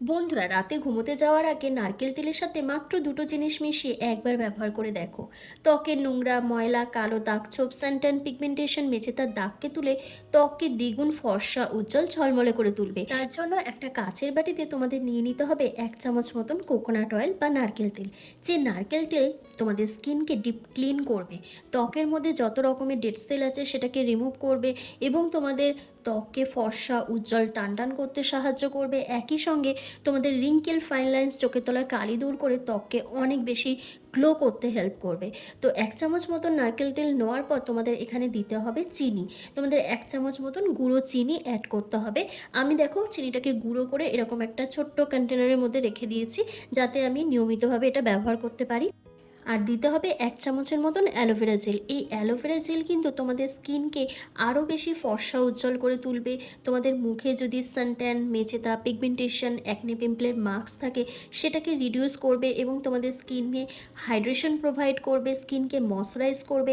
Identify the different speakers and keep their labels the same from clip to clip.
Speaker 1: বন্ধুরা, রাতে ঘুমোতে যাওয়ার আগে নারকেল তেলের সাথে মাত্র দুটো জিনিস মিশিয়ে একবার ব্যবহার করে দেখো। ত্বকের নোংরা, ময়লা, কালো দাগ ছোপ স্যান্টান পিগমেন্টেশন মেচে তার দাগকে তুলে ত্বককে দ্বিগুণ ফর্সা, উজ্জ্বল ঝলমলে করে তুলবে। তার জন্য একটা কাচের বাটিতে তোমাদের নিয়ে নিতে হবে এক চামচ মতন কোকোনাট অয়েল বা নারকেল তেল। যে নারকেল তেল তোমাদের স্কিনকে ডিপ ক্লিন করবে, ত্বকের মধ্যে যত রকমের ডেড সেল আছে সেটাকে রিমুভ করবে এবং তোমাদের ত্বককে ফর্সা, উজ্জ্বল টান টান করতে সাহায্য করবে। একই সঙ্গে তোমাদের রিঙ্কেল ফাইন লাইন্স চোখের তলায় কালি দূর করে ত্বককে অনেক বেশি গ্লো করতে হেল্প করবে। তো এক চামচ মতন নারকেল তেল নেওয়ার পর তোমাদের এখানে দিতে হবে চিনি। তোমাদের এক চামচ মতন গুঁড়ো চিনি অ্যাড করতে হবে। আমি দেখো চিনিটাকে গুঁড়ো করে এরকম একটা ছোট্ট কন্টেনারের মধ্যে রেখে দিয়েছি, যাতে আমি নিয়মিতভাবে এটা ব্যবহার করতে পারি। আর দিতে হবে এক চামচের মতন অ্যালোভেরা জেল। এই অ্যালোভেরা জেল কিন্তু তোমাদের স্কিনকে আরও বেশি ফর্সা উজ্জ্বল করে তুলবে। তোমাদের মুখে যদি সানট্যান, মেচেতা, পিগমেন্টেশন অ্যাকনে পিম্পলের মার্কস থাকে, সেটাকে রিডিউস করবে এবং তোমাদের স্কিনে হাইড্রেশন প্রোভাইড করবে, স্কিনকে ময়শ্চারাইজ করবে।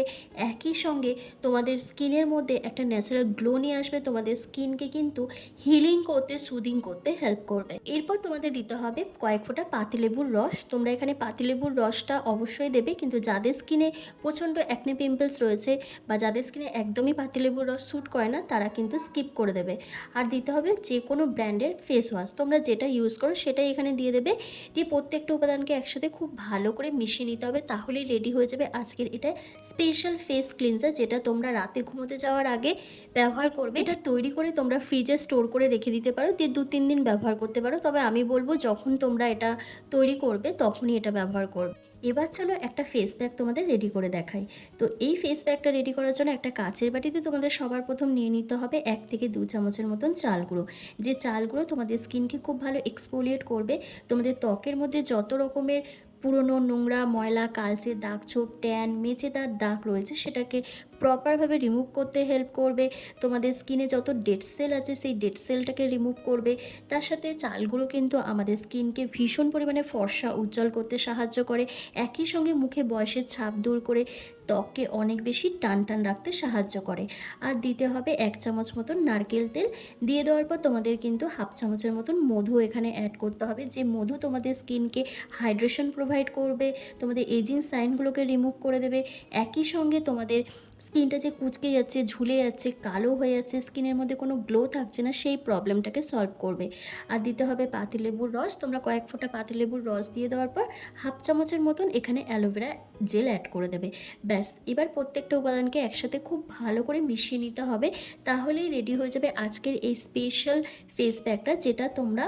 Speaker 1: একই সঙ্গে তোমাদের স্কিনের মধ্যে একটা ন্যাচারাল গ্লো নিয়ে আসবে। তোমাদের স্কিনকে কিন্তু হিলিং করতে সুদিং করতে হেল্প করবে। এরপর তোমাদের দিতে হবে কয়েক ফোঁটা পাতিলেবুর রস। তোমরা এখানে পাতিলেবুর রসটা অবশ্যই দেবে, কিন্তু যাদের স্কিনে প্রচণ্ড অ্যাকনে পিম্পলস রয়েছে বা যাদের স্কিনে একদমই পাতিলেবুর রস স্যুট করে না, তারা কিন্তু স্কিপ করে দেবে। আর দিতে হবে যে কোনো ব্র্যান্ডের ফেস ওয়াশ তোমরা যেটা ইউজ করো সেটাই এখানে দিয়ে দেবে। দিয়ে প্রত্যেকটা উপাদানকে একসাথে খুব ভালো করে মিশিয়ে নিতে হবে, তাহলেই রেডি হয়ে যাবে আজকের এটা স্পেশাল ফেস ক্লিনজার যেটা তোমরা রাতে ঘুমোতে যাওয়ার আগে ব্যবহার করবে। এটা তৈরি করে তোমরা ফ্রিজে স্টোর করে রেখে দিতে পারো। দিয়ে দু তিন দিন ব্যবহার করতে পারো। তবে আমি বলব, যখন তোমরা এটা তৈরি করবে, তখনই এটা ব্যবহার করবে। এবার চলো একটা ফেস প্যাক তোমাদের রেডি করে দেখাই। তো এই ফেস প্যাকটা রেডি করার জন্য একটা কাচের বাটিতে তোমাদের সবার প্রথম নিয়ে নিতে হবে এক থেকে দু চামচের মতন চাল গুঁড়ো। যে চাল গুঁড়ো তোমাদের স্কিনকে খুব ভালো এক্সপোলিয়েট করবে, তোমাদের ত্বকের মধ্যে যত রকমের পুরনো নোংরা ময়লা, কালচে দাগ ছোপ, ট্যান মেচেদার দাগ রয়েছে, সেটাকে প্রপারভাবে রিমুভ করতে হেল্প করবে। তোমাদের স্কিনে যত ডেড সেল আছে, সেই ডেড সেলটাকে রিমুভ করবে। তার সাথে চালগুলো কিন্তু আমাদের স্কিনকে ভীষণ পরিমাণে ফর্সা, উজ্জ্বল করতে সাহায্য করে। একই সঙ্গে মুখে বয়সের ছাপ দূর করে ত্বককে অনেক বেশি টান টান রাখতে সাহায্য করে। আর দিতে হবে এক চামচ মতন নারকেল তেল। দিয়ে দেওয়ার পর তোমাদের কিন্তু হাফ চামচের মতন মধু এখানে অ্যাড করতে হবে। যে মধু তোমাদের স্কিনকে হাইড্রেশন প্রোভাইড করবে, তোমাদের এজিং সাইনগুলোকে রিমুভ করে দেবে। একই সঙ্গে তোমাদের স্কিনটা যে কুচকে যাচ্ছে, ঝুলে যাচ্ছে, কালো হয়ে যাচ্ছে, স্কিনের মধ্যে কোনো গ্লো থাকছে না, সেই প্রবলেমটাকে সলভ করবে। আর দিতে হবে পাতিলেবুর রস। তোমরা কয়েক ফোঁটা পাতিলেবুর রস দিয়ে দেওয়ার পর হাফ চামচের মতন এখানে অ্যালোভেরা জেল অ্যাড করে দেবে। ব্যাস, এবার প্রত্যেকটা উপাদানকে একসাথে খুব ভালো করে মিশিয়ে নিতে হবে। তাহলেই রেডি হয়ে যাবে আজকের এই স্পেশাল ফেস প্যাকটা যেটা তোমরা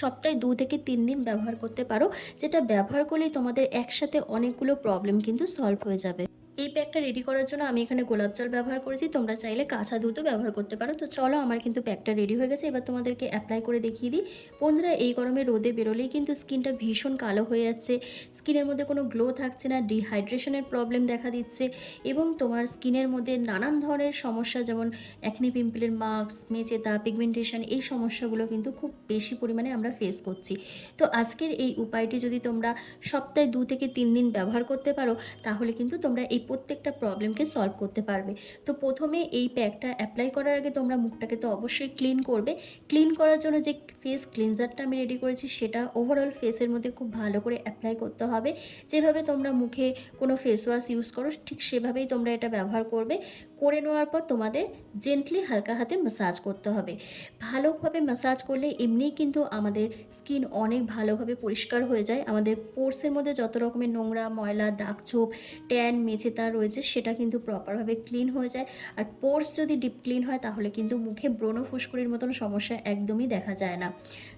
Speaker 1: সপ্তাহে দু থেকে তিন দিন ব্যবহার করতে পারো। যেটা ব্যবহার করলেই তোমাদের একসাথে অনেকগুলো প্রবলেম কিন্তু সলভ হয়ে যাবে। এই প্যাকটা রেডি করার জন্য আমি এখানে গোলাপ জল ব্যবহার করেছি। তোমরা চাইলে কাঁচা দুধও ব্যবহার করতে পারো। তো চলো, আমার কিন্তু প্যাকটা রেডি হয়ে গেছে। এবার তোমাদেরকে অ্যাপ্লাই করে দেখিয়ে দিই। বন্ধুরা, এই গরমে রোদে বেরোলেই কিন্তু স্কিনটা ভীষণ কালো হয়ে যাচ্ছে। স্কিনের মধ্যে কোনো গ্লো থাকছে না ডিহাইড্রেশনের প্রবলেম দেখা দিচ্ছে এবং তোমার স্কিনের মধ্যে নানান ধরনের সমস্যা যেমন অ্যাকনি পিম্পলের মার্কস মেচেতা পিগমেন্টেশন এই সমস্যাগুলো কিন্তু খুব বেশি পরিমাণে আমরা ফেস করছি। তো আজকের এই উপায়টি যদি তোমরা সপ্তাহে দু থেকে তিন দিন ব্যবহার করতে পারো, তাহলে কিন্তু তোমরা এই প্রত্যেকটা প্রবলেমকে সলভ করতে পারবে। তো প্রথমে এই প্যাকটা অ্যাপ্লাই করার আগে তোমরা মুখটাকে তো অবশ্যই ক্লিন করবে। ক্লিন করার জন্য যে ফেস ক্লিনজারটা আমি রেডি করেছি, সেটা ওভারঅল ফেসের মধ্যে খুব ভালো করে অ্যাপ্লাই করতে হবে। যেভাবে তোমরা মুখে কোনো ফেস ওয়াশ ইউজ করো, ঠিক সেভাবেই তোমরা এটা ব্যবহার করবে। করে নেওয়ার পর তোমাদের জেন্টলি হালকা হাতে ম্যাসাজ করতে হবে। ভালোভাবে ম্যাসাজ করলে এমনিই কিন্তু আমাদের স্কিন অনেক ভালোভাবে পরিষ্কার হয়ে যায়। আমাদের পোর্সের মধ্যে যত রকমের নোংরা, ময়লা, দাগ ছোপ ট্যান মেচেতা রয়েছে সেটা কিন্তু প্রপারভাবে ক্লিন হয়ে যায়। আর পোর্স যদি ডিপ ক্লিন হয়, তাহলে কিন্তু মুখে ব্রণ ফুসকুড়ির মতন সমস্যা একদমই দেখা যায় না।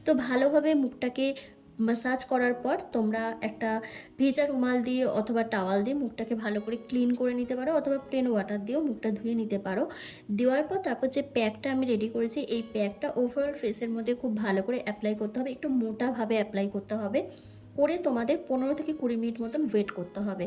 Speaker 1: তো ভালোভাবে মুখটাকে ম্যাসাজ করার পর তোমরা একটা ভেজা রুমাল দিয়ে অথবা টাওয়াল দিয়ে মুখটাকে ভালো করে ক্লিন করে নিতে পারো, অথবা প্লেন ওয়াটার দিয়েও মুখটা ধুয়ে নিতে পারো। দেওয়ার পর তারপর যে প্যাকটা আমি রেডি করেছি, এই প্যাকটা ওভারঅল ফেসের মধ্যে খুব ভালো করে অ্যাপ্লাই করতে হবে, একটু মোটাভাবে অ্যাপ্লাই করতে হবে। করে তোমাদের পনেরো থেকে কুড়ি মিনিট মতন ওয়েট করতে হবে।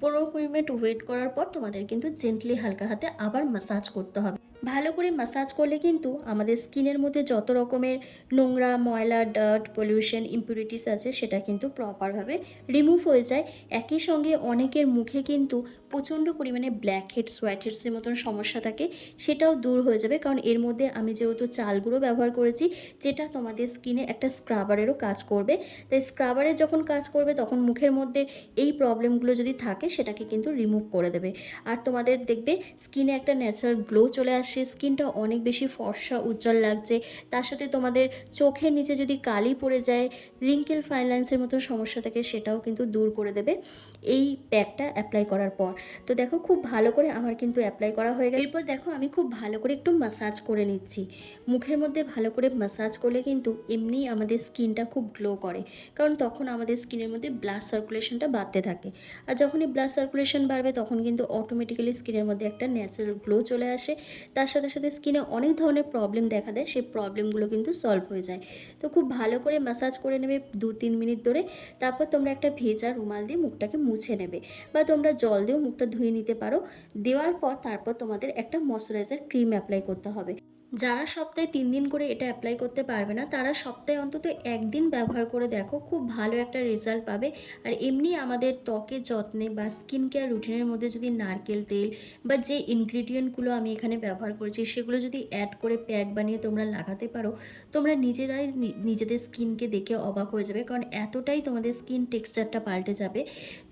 Speaker 1: পনেরো কুড়ি মিনিট ওয়েট করার পর তোমাদের কিন্তু জেন্টলি হালকা হাতে আবার মাসাজ করতে হবে। ভালো করে মাসাজ করলে কিন্তু আমাদের স্কিনের মধ্যে যত রকমের নোংরা, ময়লা ডার্ট পলিউশন ইম্পিউরিটিস আছে, সেটা কিন্তু প্রপারভাবে রিমুভ হয়ে যায়। একই সঙ্গে অনেকের মুখে কিন্তু প্রচণ্ড পরিমাণে ব্ল্যাক হেডস হোয়াইট হেডসের মতন সমস্যা থাকে, সেটাও দূর হয়ে যাবে। কারণ এর মধ্যে আমি যেহেতু চালগুলো ব্যবহার করেছি, যেটা তোমাদের স্কিনে একটা স্ক্রাবারেরও কাজ করবে। তাই স্ক্রাবারের যখন কাজ করবে, তখন মুখের মধ্যে এই প্রবলেমগুলো যদি থাকে, সেটাকে কিন্তু রিমুভ করে দেবে। আর তোমাদের দেখবে, স্কিনে একটা ন্যাচারাল গ্লো চলে আসে। স্কিনটা অনেক বেশি ফর্সা, উজ্জ্বল লাগছে। তার সাথে তোমাদের চোখের নিচে যদি কালি পড়ে যায় রিঙ্কেল ফাইন্যান্সের মতো সমস্যা থাকে, সেটাও কিন্তু দূর করে দেবে। এই প্যাকটা অ্যাপ্লাই করার পর। তো দেখো, খুব ভালো করে আমার কিন্তু অ্যাপ্লাই করা হয়ে গেল। এরপর দেখো, আমি খুব ভালো করে একটু মাসাজ করে নিচ্ছি। মুখের মধ্যে ভালো করে মাসাজ করলে কিন্তু এমনিই আমাদের স্কিনটা খুব গ্লো করে। কারণ তখন আমাদের স্কিনের মধ্যে ব্লাড সার্কুলেশনটা বাড়তে থাকে। আর যখনই ব্লাড সার্কুলেশন বাড়বে, তখন কিন্তু অটোমেটিক্যালি স্কিনের মধ্যে একটা ন্যাচারাল গ্লো চলে আসে। তার সাথে সাথে স্কিনে অনেক ধরনের প্রবলেম দেখা দেয়, সেই প্রবলেমগুলো কিন্তু সলভ হয়ে যায়। তো খুব ভালো করে ম্যাসাজ করে নেবে দু তিন মিনিট ধরে, তারপর তোমরা একটা ভেজা রুমাল দিয়ে মুখটাকে মুছে নেবে বা তোমরা জল দিয়েও মুখটা ধুয়ে নিতে পারো। দেওয়ার পর তারপর তোমাদের একটা ময়শ্চারাইজার ক্রিম অ্যাপ্লাই করতে হবে। যারা সপ্তাহে তিন দিন করে এটা অ্যাপ্লাই করতে পারবে না, তারা সপ্তাহে অন্তত একদিন ব্যবহার করে দেখো, খুব ভালো একটা রেজাল্ট পাবে। আর এমনি আমাদের ত্বকের যত্নে বা স্কিন কেয়ার রুটিনের মধ্যে যদি নারকেল তেল বা যে ইনগ্রিডিয়েন্টগুলো আমি এখানে ব্যবহার করেছি, সেগুলো যদি অ্যাড করে প্যাক বানিয়ে তোমরা লাগাতে পারো, তোমরা নিজেরাই নিজেদের স্কিনকে দেখে অবাক হয়ে যাবে। কারণ এতটাই তোমাদের স্কিন টেক্সচারটা পাল্টে যাবে।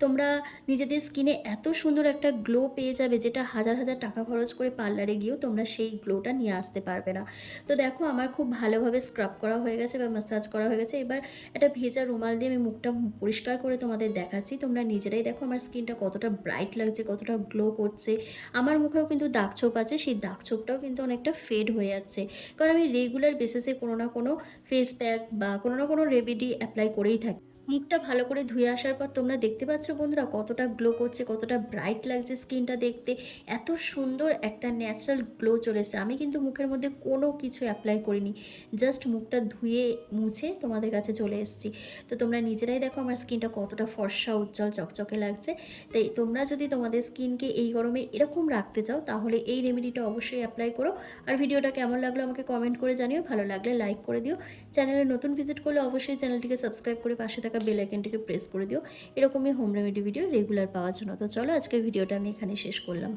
Speaker 1: তোমরা নিজেদের স্কিনে এত সুন্দর একটা গ্লো পেয়ে যাবে, যেটা হাজার হাজার টাকা খরচ করে পার্লারে গিয়েও তোমরা সেই গ্লোটা নিয়ে আসতে পারবে না। তো দেখো আমার খুব ভালোভাবে স্ক্রাব করা হয়ে গেছে বা ম্যাসাজ করা হয়ে গেছে। এবার একটা ভেজা রুমাল দিয়ে আমি মুখটা পরিষ্কার করে তোমাদের দেখাচ্ছি। তোমরা নিজেরাই দেখো আমার স্কিনটা কতটা ব্রাইট লাগছে, কতটা গ্লো করছে। আমার মুখেও কিন্তু দাগ ছোপ আছে, সেই দাগ ছোপটাও কিন্তু অনেকটা ফেড হয়ে যাচ্ছে। কারণ আমি রেগুলার বেসিসে কোনো না কোনো ফেস প্যাক বা কোনো না কোনো রেমেডি অ্যাপ্লাই করেই থাকি। মুখটা ভালো করে ধুয়ে আসার পর তোমরা দেখতে পাচ্ছ বন্ধুরা কতটা গ্লো করছে, কতটা ব্রাইট লাগছে স্কিনটা দেখতে। এত সুন্দর একটা ন্যাচারাল গ্লো চলে আমি কিন্তু মুখের মধ্যে কোনো কিছু অ্যাপ্লাই করিনি। জাস্ট মুখটা ধুয়ে মুছে তোমাদের কাছে চলে এসেছি। তো তোমরা নিজেরাই দেখো আমার স্কিনটা কতটা ফর্সা, উজ্জ্বল, চকচকে লাগছে। তাই তোমরা যদি তোমাদের স্কিনকে এই গরমে এরকম রাখতে চাও, তাহলে এই রেমেডিটা অবশ্যই অ্যাপ্লাই করো। আর ভিডিওটা কেমন লাগল আমাকে কমেন্ট করে জানিও। ভালো লাগলে লাইক করে দিও। চ্যানেলে নতুন ভিজিট করলে অবশ্যই চ্যানেলটিকে সাবস্ক্রাইব করে পাশে থাকা বেল আইকনটিকে প্রেস করে দিও। এরকমই হোম রেমেডি ভিডিও রেগুলার পাওয়ার জন্য। তো চলো আজকের ভিডিওটা আমি এখানে শেষ করলাম।